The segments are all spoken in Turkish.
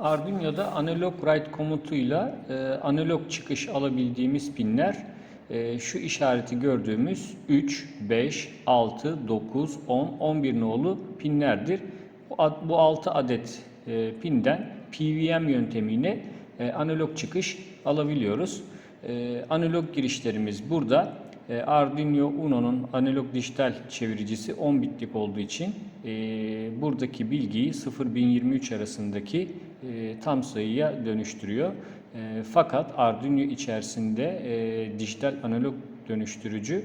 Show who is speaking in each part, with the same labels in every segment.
Speaker 1: Arduino'da analog write komutuyla e, analog çıkış alabildiğimiz pinler e, şu işareti gördüğümüz 3, 5, 6, 9, 10, 11 nolu pinlerdir. Bu, bu 6 adet e, pinden PWM yöntemiyle e, analog çıkış alabiliyoruz. E, analog girişlerimiz burada. E, Arduino Uno'nun analog dijital çeviricisi 10 bitlik olduğu için e, buradaki bilgiyi 0-1023 arasındaki e, tam sayıya dönüştürüyor. E, fakat Arduino içerisinde e, dijital analog dönüştürücü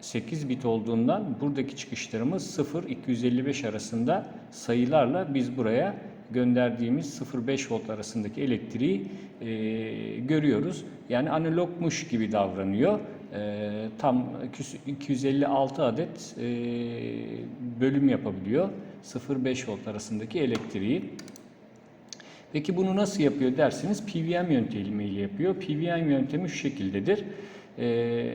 Speaker 1: 8 bit olduğundan buradaki çıkışlarımız 0-255 arasında sayılarla biz buraya gönderdiğimiz 0-5 volt arasındaki elektriği e, görüyoruz. Yani analogmuş gibi davranıyor. E, tam 256 adet e, bölüm yapabiliyor 0-5 volt arasındaki elektriği. Peki bunu nasıl yapıyor derseniz PWM yöntemiyle yapıyor. PWM yöntemi şu şekildedir. Ee,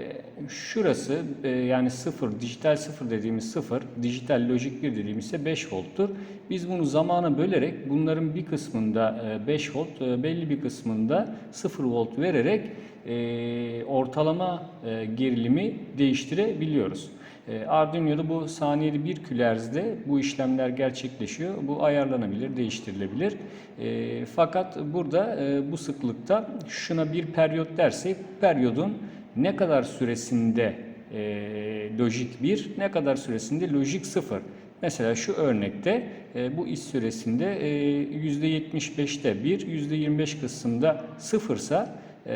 Speaker 1: şurası e, yani 0, dijital 0 dediğimiz 0, dijital lojik 1 dediğimiz ise 5 volttur. Biz bunu zamana bölerek bunların bir kısmında e, 5 volt, e, belli bir kısmında 0 volt vererek e, ortalama e, gerilimi değiştirebiliyoruz. E, Arduino'da bu saniyede 1 kilohertz'de bu işlemler gerçekleşiyor. Bu ayarlanabilir, değiştirilebilir. E, fakat burada e, bu sıklıkta şuna bir periyot dersek periyodun ne kadar süresinde e, lojik 1, ne kadar süresinde lojik 0. Mesela şu örnekte e, bu iş süresinde e, %75'te 1, %25 kısımda 0 ise e,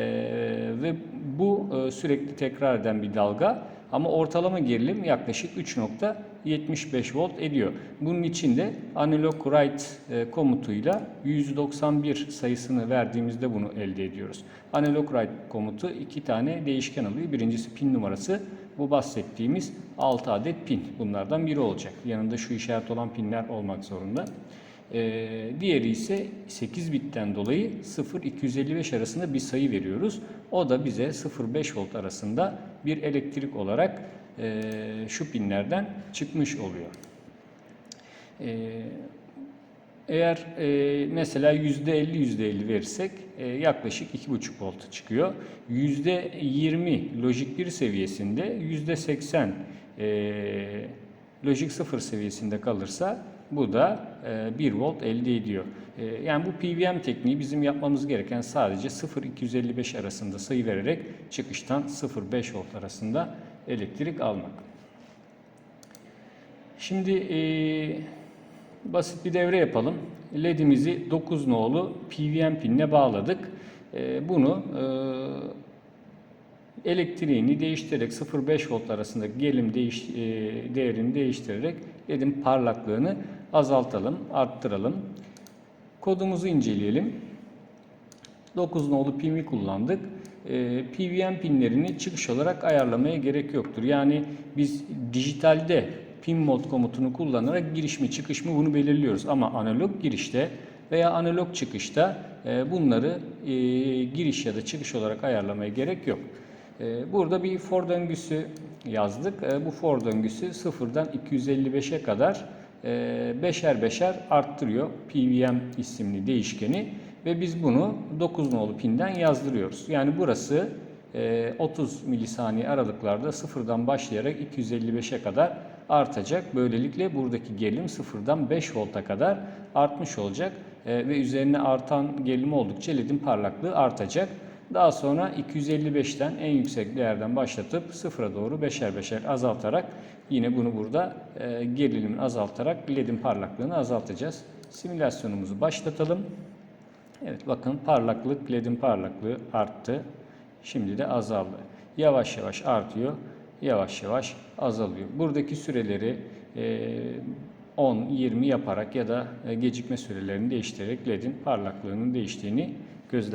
Speaker 1: ve bu e, sürekli tekrar eden bir dalga ama ortalama gerilim yaklaşık 3.75 volt ediyor. Bunun için de analog write e, komutuyla 191 sayısını verdiğimizde bunu elde ediyoruz. Analog write komutu iki tane değişken alıyor. Birincisi pin numarası. Bu bahsettiğimiz 6 adet pin. Bunlardan biri olacak. Yanında şu işaret olan pinler olmak zorunda. Ee, diğeri ise 8 bitten dolayı 0-255 arasında bir sayı veriyoruz. O da bize 0-5 volt arasında bir elektrik olarak e, şu pinlerden çıkmış oluyor. Ee, eğer e, mesela %50 %50 verirsek e, yaklaşık 2,5 volt çıkıyor. %20 lojik 1 seviyesinde %80 e, lojik 0 seviyesinde kalırsa bu da e, 1 volt elde ediyor. E, yani bu PWM tekniği bizim yapmamız gereken sadece 0-255 arasında sayı vererek çıkıştan 0-5 volt arasında elektrik almak. Şimdi e, basit bir devre yapalım. LED'imizi 9 nolu PWM pinine bağladık. E, bunu e, elektriğini değiştirerek 0-5 volt arasındaki gerilim değiş, e, değerini değiştirerek LED'in parlaklığını azaltalım, arttıralım. Kodumuzu inceleyelim. 9 nolu pimi kullandık. Ee, PWM pinlerini çıkış olarak ayarlamaya gerek yoktur. Yani biz dijitalde pin mod komutunu kullanarak giriş mi çıkış mı bunu belirliyoruz. Ama analog girişte veya analog çıkışta e, bunları e, giriş ya da çıkış olarak ayarlamaya gerek yok. E, Burada bir for döngüsü yazdık. E, Bu for döngüsü sıfırdan 255'e kadar e, beşer beşer arttırıyor PWM isimli değişkeni ve biz bunu 9 nolu pinden yazdırıyoruz. Yani burası e, 30 milisaniye aralıklarda sıfırdan başlayarak 255'e kadar artacak. Böylelikle buradaki gerilim sıfırdan 5 volta kadar artmış olacak E, ve üzerine artan gerilim oldukça ledin parlaklığı artacak. Daha sonra 255'ten en yüksek değerden başlatıp sıfıra doğru beşer beşer azaltarak yine bunu burada e, gerilimi azaltarak ledin parlaklığını azaltacağız. Simülasyonumuzu başlatalım. Evet bakın parlaklık, ledin parlaklığı arttı. Şimdi de azaldı. Yavaş yavaş artıyor, yavaş yavaş azalıyor. Buradaki süreleri e, 10-20 yaparak ya da e, gecikme sürelerini değiştirerek ledin parlaklığının değiştiğini gözlemliyoruz.